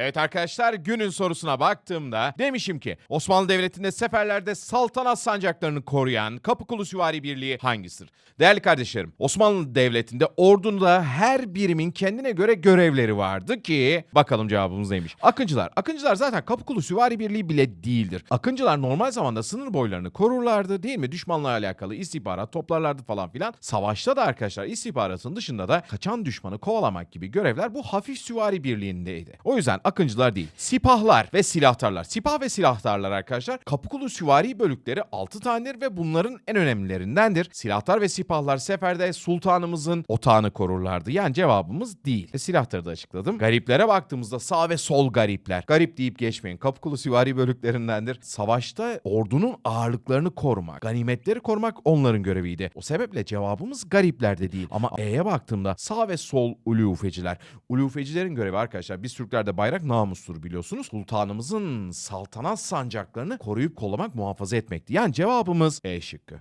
Evet arkadaşlar günün sorusuna baktığımda demişim ki Osmanlı Devleti'nde seferlerde saltanat sancaklarını koruyan Kapıkulu Süvari Birliği hangisidir? Değerli kardeşlerim Osmanlı Devleti'nde ordunda her birimin kendine göre görevleri vardı ki bakalım cevabımız neymiş? Akıncılar. Akıncılar zaten Kapıkulu Süvari Birliği bile değildir. Akıncılar normal zamanda sınır boylarını korurlardı değil mi? Düşmanla alakalı istihbarat toplarlardı falan filan. Savaşta da arkadaşlar istihbaratın dışında da kaçan düşmanı kovalamak gibi görevler bu hafif süvari birliğindeydi. O yüzden akıncılar değil. Sipahlar ve silahtarlar. Sipah ve silahtarlar arkadaşlar Kapıkulu süvari bölükleri 6 tanedir ve bunların en önemlilerindendir. Silahtar ve sipahlar seferde sultanımızın otağını korurlardı. Yani cevabımız değil. E, silahtarı da açıkladım. Gariplere baktığımızda sağ ve sol garipler. Garip deyip geçmeyin. Kapıkulu süvari bölüklerindendir. Savaşta ordunun ağırlıklarını korumak, ganimetleri korumak onların göreviydi. O sebeple cevabımız gariplerde değil. Ama E'ye baktığımda sağ ve sol ulufeciler. Ulufecilerin görevi arkadaşlar biz Türklerde bayrak namustur biliyorsunuz. Sultanımızın saltanat sancaklarını koruyup kollamak, muhafaza etmekti. Yani cevabımız E şıkkı.